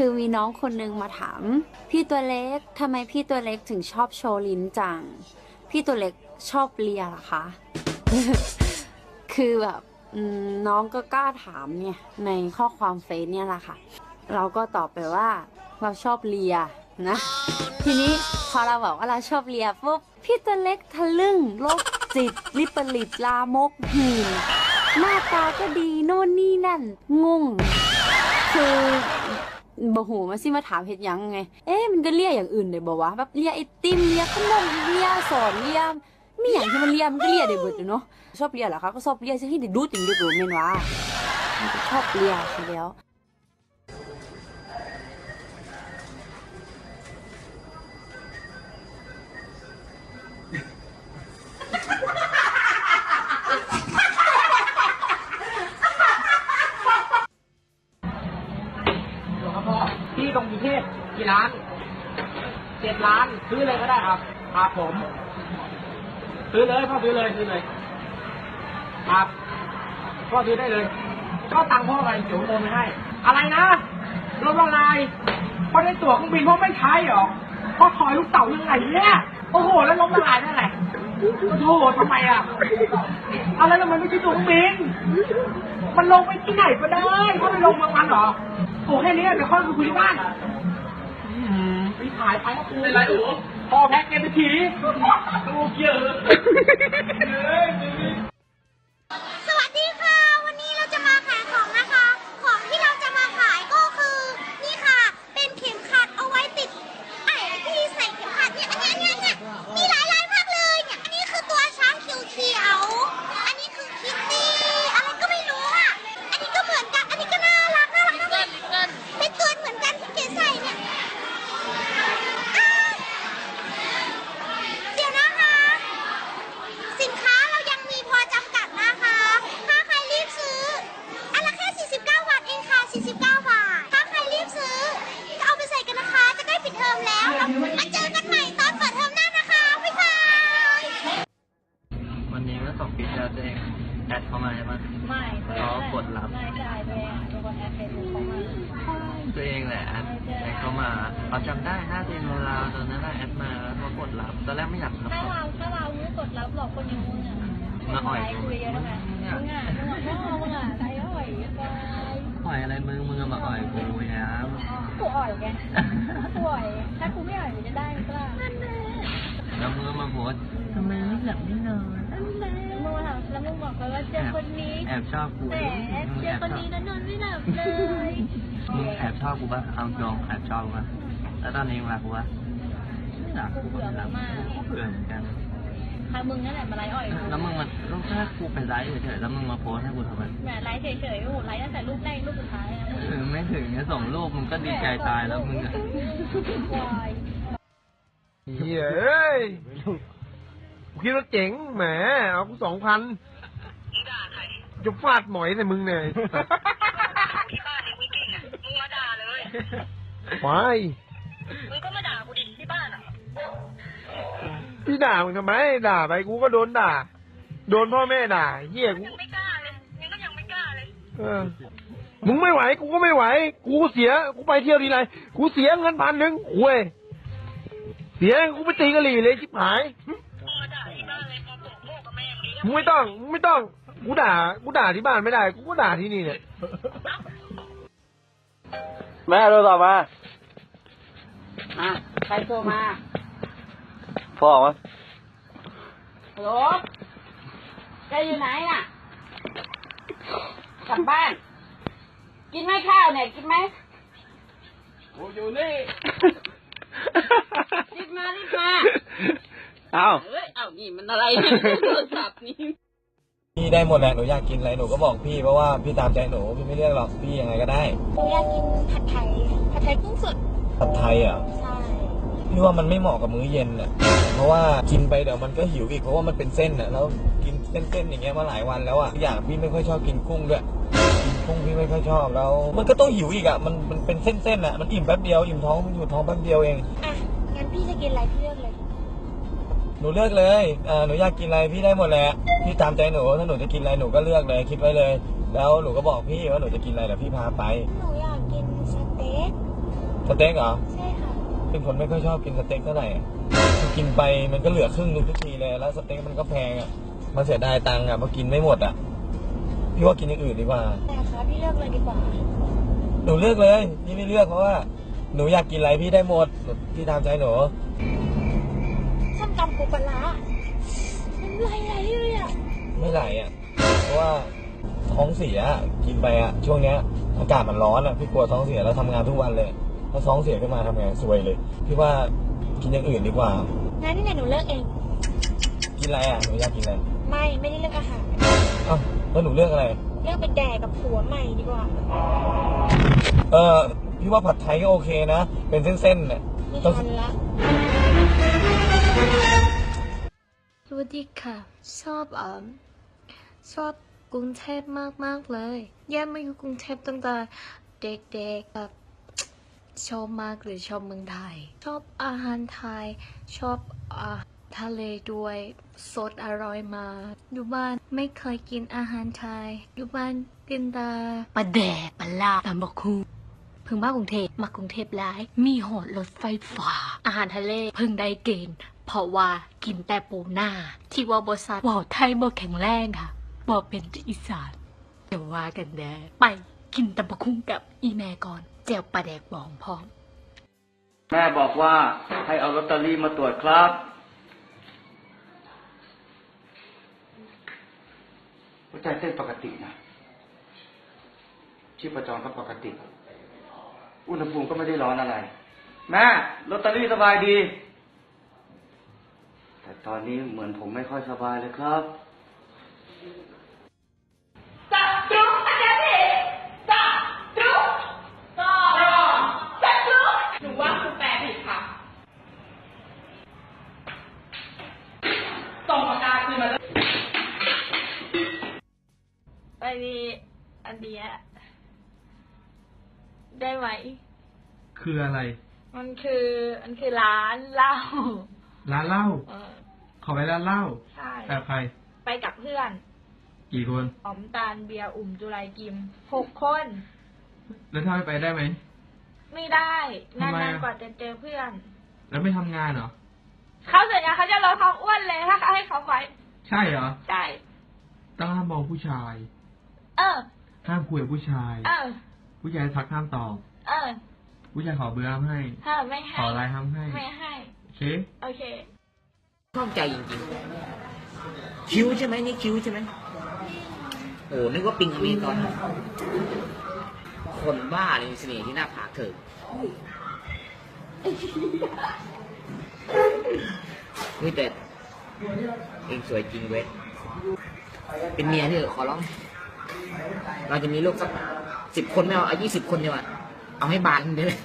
คือมีน้องคนนึงมาถาม พี่ตัวเล็กทำไมพี่ตัวเล็กถึงชอบโชว์ลิ้นจัง พี่ตัวเล็กชอบเลียเหรอคะ คือแบบน้องก็กล้าถามเนี่ยในข้อความเฟซเนี่ยแหละค่ะ เราก็ตอบไปว่าเราชอบเลียนะ ทีนี้พอเราบอกว่าเราชอบเลียปุ๊บพี่ตัวเล็กทะลึ่งโรคจิตวิปริตลามกหืนหน้าตาก็ดีโน่นนี่นั่นงงคือ บหูมาสิมาถามเห็ดหยังไง เอ๊ะมันก็เลียอย่างอื่นเลยบอกว่าแบบเลียไอติมเลียขนมเลียสอนเลียมีอย่างที่มันเลียมันก็เลียได้เบิดอยู่เนาะชอบเลียเหรอคะก็ชอบเลียสิที่ได้ดูดจริงดีกว่าเมนว่ามันก็ชอบเลียใช่แล้ว ล้านเจ็ดล้านซื้อเลยก็ได้ครับครับผม ซื้อเลยพ่อซื้อเลยซื้อเลย ครับพ่อซื้อได้เลย ก็ตังค์พ่อไปเดี๋ยวโอนไปให้ อะไรนะรถละลายพอได้ตั๋วเครื่องบินพ่อไม่ใช้หรอพ่อถอยลูกเต่ายังไงเนี่ยโอ้โห แล้วล้มละลายได้ไงโอ้โหทำไมอะอะไรแล้วมันไม่ใช่ตั๋วเครื่องบินมันลงไปที่ไหนก็ได้ก็ไปลงเมืองมันหรอโอ้แค่นี้เดี๋ยวค่อยคุยบ้านายไปก็คืออะไรโอ้พอแพ็กเกจไปทีดูเยอ ตัวเองแหละแอดแอดเข้ามาเราจำได้หน้าตัวเองราวๆตอนนั้นน่ะแอดมาแล้วก็กดรับตอนแรกไม่อยากรับถ้าหรอกเราถ้าเราไม่กดรับหลอกคนอย่างมึงอะมาอ่อยไลน์คุยกันไหมมึงอะมึงอะพ่อมึงอะไลน์อ่อยไปอ่อยอะไรมึงมึงเอามาอ่อยกูเนี่ยครับกูอ่อยแกกูอ่อยถ้ากูไม่อ่อยมึงจะได้ไหมล่ะนั่นแหละแล้วมึงก็มาโพสต์ทำไมไม่หลับไม่นอน นั่นแหละแล้วมึงมาถามแล้วมึงบอกเลยว่าเจอคนนี้ แอบชอบกูแต่มึงเจแออบคนชอบนี้แล้วนอนไม่หลับเลยมึงแอบชอบกูปะเอาจองแอบชอบกูปะแล้วตอนนี้มึงรักกูปะไม่รักกูก็ไม่รักกูเบื่อเหมือนกันถ้ามึงนั่นแหละมาไลน์อ่อยกูแล้วมึงมาแล้วถ้ากูไปไลฟ์เฉยๆแล้วมึงมาโพสต์ให้กูทำไมแหมไลฟ์เฉยๆโอ้โหไลฟ์ตั้งแต่รูปแรกรูปสุดท้ายนะเออไม่ถึงเนี่ยส่งรูปมึงก็ดีใจตายแล้วมึงอะวายเฮ้ยเอ้ยกู คิดว่าเจ๋งแหมเอากูสองพันจะฟาดหมอยใส่มึงเนี่ยที่บ้านเนี่ยมึงเก่งอะมึงมาด่าเลยวายมึงก็มาด่ากูดิที่บ้านอะพี่ด่ามึงทำไม ด่าไปกูก็โดนด่า โดนพ่อแม่ด่าเฮียกูยังไม่กล้าเลยยังก็ยังไม่กล้าเลยเออมึงไม่ไหว กูก็ไม่ไหว กูเสีย กูไปเที่ยวทีไร กูเสียเงินพันหนึ่งเว้ย เสีย กูไปตีกะหรี่เลยชิบหาย ไม่ต้องมึงไม่ต้องกูด่ากูด่าที่บ้านไม่ได้กูก็ด่าที่นี่เนี่ยแม่โทรศัพท์มาอะใครโทรมาพ่อวะฮัลโหลแกอยู่ไหนอะกลับบ้าน กินไหมข้าวเนี่ยกินไหมกูอยู่นี่ รีบมารีบมาเอาเอ้ยเอ้านี่มันอะไรเนี่ยโทรศัพท์นี่พี่ได้หมดแหละหนูอยากกินอะไรหนูก็บอกพี่เพราะว่าพี่ตามใจหนูพี่ไม่เลือกหรอกพี่ยังไงก็ได้หนูอยากกินผัดไทย ผัดไทยกุ้งสด ผัดไทยอะใช่ พี่ว่ามันไม่เหมาะกับมื้อเย็นอะเพราะว่ากินไปเดี๋ยวมันก็หิวอีกเพราะว่ามันเป็นเส้นอะแล้วกินเส้นๆอย่างเงี้ยมาหลายวันแล้วอะอย่างพี่ไม่ค่อยชอบกินกุ้งด้วยกินกุ้งพี่ไม่ค่อยชอบแล้ว มันก็ต้องหิวอีกอะมันมันเป็นเส้นๆอะมันอิ่มแป๊บเดียวอิ่มท้องอยู่ท้องแป๊บเดียวเอง อะ งั้นพี่จะกินอะไรพี่เลือกเลย หนูเลือกเลยอ่าหนูอยากกินอะไรพี่ได้หมดแหละ พี่ตามใจหนู ถ้าหนูจะกินอะไรหนูก็เลือกเลย คิดไว้เลย แล้วหนูก็บอกพี่ว่าหนูจะกินอะไรเดี๋ยวพี่พาไป หนูอยากกินสเต็กสเต็กเหรอ ใช่ค่ะ เป็นคนไม่ค่อยชอบกินสเต็กเท่าไหร่อะคือกินไปมันก็เหลือครึ่งหนึงทุกทีเลย แล้วสเต็กมันก็แพงอะ มันเสียดายตังค์อะพอกินไม่หมดอะ พี่ว่ากินอย่างอื่นดีกว่า แต่คะพี่เลือกเลยดีกว่า หนูเลือกเลย พี่ไม่เลือกเพราะว่า หนูอยากกินอะไรพี่ได้หมด พี่ตามใจหนูส้ม ตำปูปลาร้าน้ำลายไหลเลยอะไม่ไหลอะ เพราะว่าท้องเสียอะกินไปอะ ช่วงเนี้ยอากาศมันร้อนอะพี่กลัวท้องเสียแล้วทำงานทุกวันเลยถ้าท้องเสียขึ้นมาทำไงซวยเลย พี่ว่ากินอย่างอื่นดีกว่า งั้นนี่แหละหนูเลือกเอง กินอะไรอะหนูอยากกินอะไรไม่ไม่ได้เลือกอาหารเอ้าแล้วหนูเลือกอะไร เลือกไปแดกกับผัวใหม่ดีกว่า เออพี่ว่าผัดไทยก็โอเคนะ เป็นเส้นๆเนี่ยไม่ต้องทันละ วัสดีค่ะ ชอบอ่าชอบกรุงเทพมากมากเลยย่ามาอยู่กรุงเทพตั้งแต่เด็กๆแบบชอบมากเลยชอบเมืองไทย ชอบอาหารไทย ชอบอาทะเลด้วยสดอร่อยมากอยู่บ้านไม่เคยกินอาหารไทยอยู่บ้านกินแต่ปลาแดกปลาลาตำบักคุงเพิ่งมากรุงเทพมากรุงเทพหลาย มีหอดรถไฟฟ้าอาหารทะเลพิ่งได้เกณฑ์ เพราะว่ากินแต่ปูหน้า ที่ว่าบริษัทว่าไทยบ่แข็งแรงค่ะบ่เป็นอีสานเดี๋ยวว่ากันแน่ไปกินตำบะคุ่งกับอีแม่ก่อนแจวปลาแดกบองพร้อม แม่บอกว่าให้เอาลอตเตอรี่มาตรวจครับ หัวใจเต้นปกตินะชีพจรก็ปกติ อุณหภูมิก็ไม่ได้ร้อนอะไร แม่ลอตเตอรี่สบายดี แต่ตอนนี้เหมือนผมไม่ค่อยสบายเลยครับไปดีอันเดียได้ไหม คืออะไร มันคือ มันคือร้านเหล้าร้านเหล้าเออ ขอไปร้านเหล้าใช่แบบใคร ไปกับเพื่อน กี่คนหอมตาลเบียร์อุ่มจุไรกิมหกคน แล้วถ้าไม่ไปได้ไหม ไม่ได้ทำไมนานอะ ๆกว่าจะเจอเพื่อน แล้วไม่ทำงานเหรอ เขาสัญญาเขาจะลดความอ้วนเลยถ้าเขาให้เขาไว้ใช่เหรอ ใช่ต้องห้ามมองผู้ชาย เออ ห้ามคุยกับผู้ชาย เออ ผู้ชายทักห้ามตอบ เออผู้ชายขอเบอร์ห้ามให้ ถ้าไม่ให้ขอไลน์ห้ามให้ไม่ให้ โอเค โอเค ชอบใจจริงๆ คิ้วใช่ไหมนี่คิ้วใช่ไหมโอ้นึกว่าปิงอเมซอนคนบ้าเลยมีเสน่ห์ที่หน้าผากเธอเฮ้ยแต่เองสวยจริงเว้ย เป็นเมียเถอขอร้อง เราจะมีลูกสักสิบคนไม่เอาเอายี่สิบคนดีกว่า เอาให้บานเลย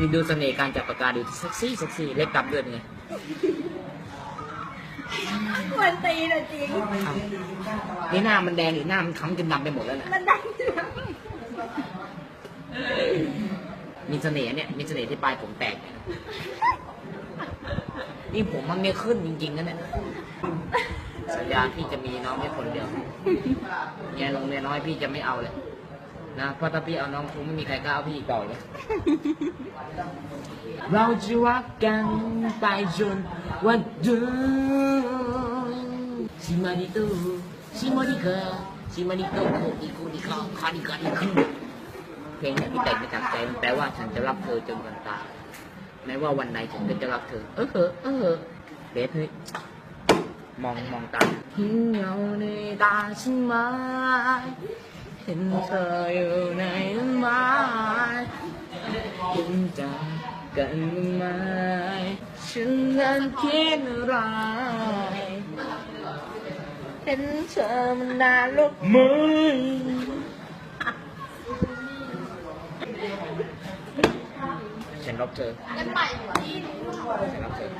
นี่ดูเสน่ห์การจับปากกาดูเซ็กซี่เซ็กซี่เล็กกลับด้วยไงมันตีนะจริงอ้าวนี่หน้ามันแดงหรือหน้ามันค้ำจนดำไปหมดแล้วน่ะมันได้มีเสน่ห์เนี่ยมีเสน่ห์ที่ปลายผมแตกเนี่ยนี่ผมมันไม่ขึ้นจริงๆนะเนี่ยสัญญาพี่จะมีน้องแค่คนเดียวเมียนงเมียน้อยพี่จะไม่เอาเลย นะเพราะถ้าพี่เอาน้องคงไม่มีใครกล้าเอาพี่อีกต่อเลย เราจะรักกันไปจนวันเดินชิมาริโตชิมาริกาชิมาริโตโคอิโคนิคาคานิกานิคุเพลงเนี้พี่แต่งมาจากใจมันแปลว่าฉันจะรักเธอจนวันตายแม้ว่าวันไหนฉันก็จะรักเธอ เออเหอะเออเหอะเบสเฮ้ยมองมองตาเห็นเงาในตาฉันไหม เห็นเธออยู่ในนั้นไหมคุณจำกันไหมฉันนั้นคิดอะไรเห็นเธอมันนานลูกมือฉันรักเธอฉันรักเธอ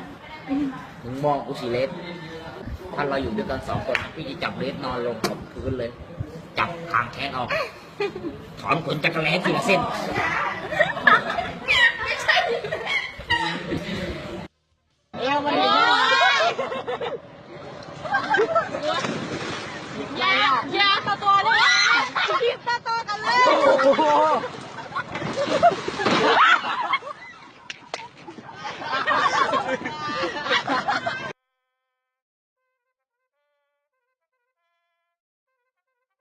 มึงมองกูสีเลสถ้าเราอยู่ด้วยกันสองคนพี่จะจับเลสนอนลงกับพื้นเลย จับทางแขนออก ถอนขนจักรแล้ทีละเส้นอย่าอย่ายายาตัวเลยหยิดตาตัวกันเลย